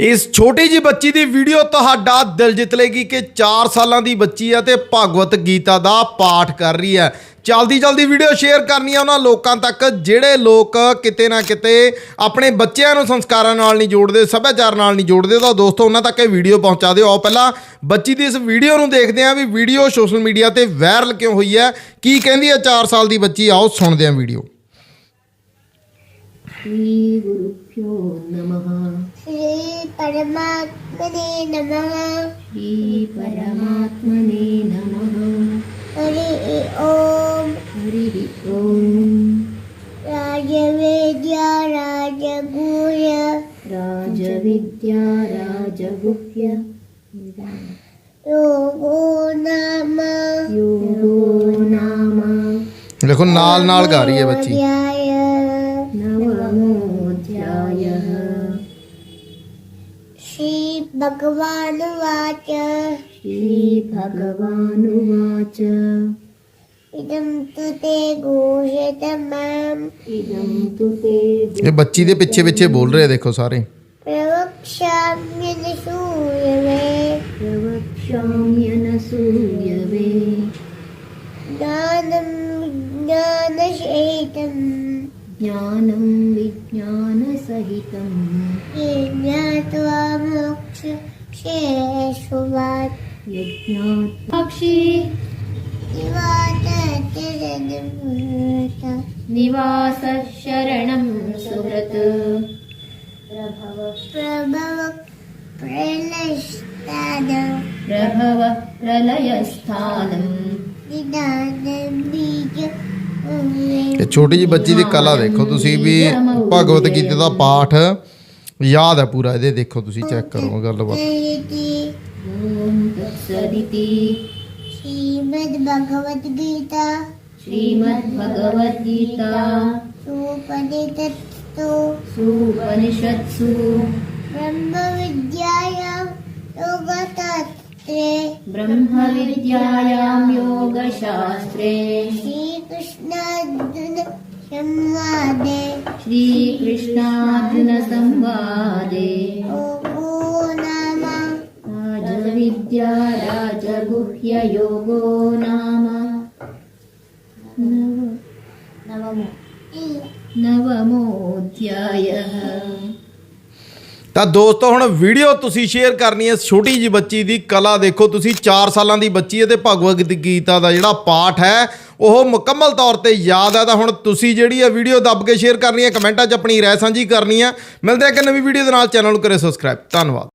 ਇਸ ਛੋਟੀ ਜੀ ਬੱਚੀ ਦੀ ਵੀਡੀਓ ਤੁਹਾਡਾ ਦਿਲ ਜਿੱਤ ਲੇਗੀ ਕਿ 4 ਸਾਲਾਂ ਦੀ ਬੱਚੀ ਹੈ ਤੇ ਭਗਵਤ ਗੀਤਾ ਦਾ ਪਾਠ ਕਰ ਰਹੀ ਹੈ। ਜਲਦੀ ਜਲਦੀ ਵੀਡੀਓ ਸ਼ੇਅਰ ਕਰਨੀ ਆ ਉਹਨਾਂ ਲੋਕਾਂ ਤੱਕ, ਜਿਹੜੇ ਲੋਕ ਕਿਤੇ ਨਾ ਕਿਤੇ ਆਪਣੇ ਬੱਚਿਆਂ ਨੂੰ ਸੰਸਕਾਰਾਂ ਨਾਲ ਨਹੀਂ ਜੋੜਦੇ, ਸੱਭਿਆਚਾਰ ਨਾਲ ਨਹੀਂ ਜੋੜਦੇ, ਤਾਂ ਦੋਸਤੋ ਉਹਨਾਂ ਤੱਕ ਇਹ ਵੀਡੀਓ ਪਹੁੰਚਾ ਦਿਓ। ਆਓ ਪਹਿਲਾਂ ਬੱਚੀ ਦੀ ਇਸ ਵੀਡੀਓ ਨੂੰ ਦੇਖਦੇ ਆਂ ਵੀ ਵੀਡੀਓ ਸੋਸ਼ਲ ਮੀਡੀਆ ਤੇ ਵਾਇਰਲ ਕਿਉਂ ਹੋਈ ਹੈ, ਕੀ ਕਹਿੰਦੀ ਹੈ 4 ਸਾਲ ਦੀ ਬੱਚੀ, ਆਓ ਸੁਣਦੇ ਆਂ ਵੀਡੀਓ। ਸ੍ਰੀ ਗੁਰੂ ਪਿਓ ਨਮಃ। श्रीपरमात्मने नमः श्रीपरमात्मने नमः हरि ओम् हरिः ओम् राजवेद्या राजगुह्य राजविद्या राजगुह्य योगो नाम योगो नाम ਦੇਖੋ ਨਾਲ ਨਾਲ ਗਾ ਰਹੀ ਹੈ ਬੱਚੀ श्रीभगवानुवाच श्रीभगवानुवाच इदं तु ते गुह्यतमम् इदं तु ते ਇਹ ਬੱਚੀ ਦੇ ਪਿੱਛੇ ਪਿੱਛੇ ਬੋਲ ਰਹੇ ਆ ਦੇਖੋ ਸਾਰੇ प्रवक्ष्याम्यनसूयवे प्रवक्ष्याम्यनसूयवे ज्ञानं विज्ञानशेतम् ज्ञानं विज्ञानसहितं ये ज्ञात्वा मोक्षेष्वात् यज्ञात् पक्षी निवाततिरनुमृत निवासः शरणं सुहृत् प्रभव प्रलष्टाद प्रभव प्रलयस्थानं निदानं बीज ਇਹ ਛੋਟੀ ਜੀ ਬੱਚੀ ਦੀ ਕਲਾ ਦੇਖੋ ਤੁਸੀਂ ਵੀ ਭਗਵਤ ਗੀਤਾ ਦਾ ਪਾਠ ਯਾਦ ਹੈ ਪੂਰਾ ਇਹਦੇ ਦੇਖੋ ਤੁਸੀਂ ਚੈੱਕ ਕਰੋ ਗੱਲਬਾਤ इति ॐ तत्सदिति श्रीमद्भगवद्गीता श्रीमद्भगवद्गीता उपनिषत्सु सुपनिषत्सु ब्रह्मविद्यायां योगशास्त्रे ब्रह्मविद्यायां योगशास्त्रे श्रीकृष्णार्जुन संवादे श्रीकृष्णार्जुनसंवादे योगो नाम राजविद्या राजगुह्ययोगो नाम नव नवमोऽध्यायः ਤਾਂ ਦੋਸਤੋ, ਹੁਣ ਵੀਡੀਓ ਤੁਸੀਂ ਸ਼ੇਅਰ ਕਰਨੀ ਹੈ ਛੋਟੀ ਜੀ ਬੱਚੀ ਦੀ, ਕਲਾ ਦੇਖੋ ਤੁਸੀਂ 4 ਸਾਲਾਂ ਦੀ ਬੱਚੀ ਹੈ ਤੇ ਭਗਵਦ ਗੀਤਾ ਦਾ ਜਿਹੜਾ ਪਾਠ ਹੈ, ਉਹ ਮੁਕੰਮਲ ਤੌਰ ਤੇ ਯਾਦ ਹੈ। ਤਾਂ ਹੁਣ ਤੁਸੀਂ ਜਿਹੜੀ ਹੈ ਵੀਡੀਓ ਦੱਬ ਕੇ ਸ਼ੇਅਰ ਕਰਨੀ ਹੈ, ਕਮੈਂਟਾਂ 'ਚ ਆਪਣੀ ਰਾਏ ਸਾਂਝੀ ਕਰਨੀ ਹੈ। ਮਿਲਦੇ ਹਾਂ ਇੱਕ ਨਵੀਂ ਵੀਡੀਓ ਦੇ ਨਾਲ, ਚੈਨਲ ਨੂੰ ਕਰੇ ਸਬਸਕ੍ਰਾਈਬ ਧੰਨਵਾਦ।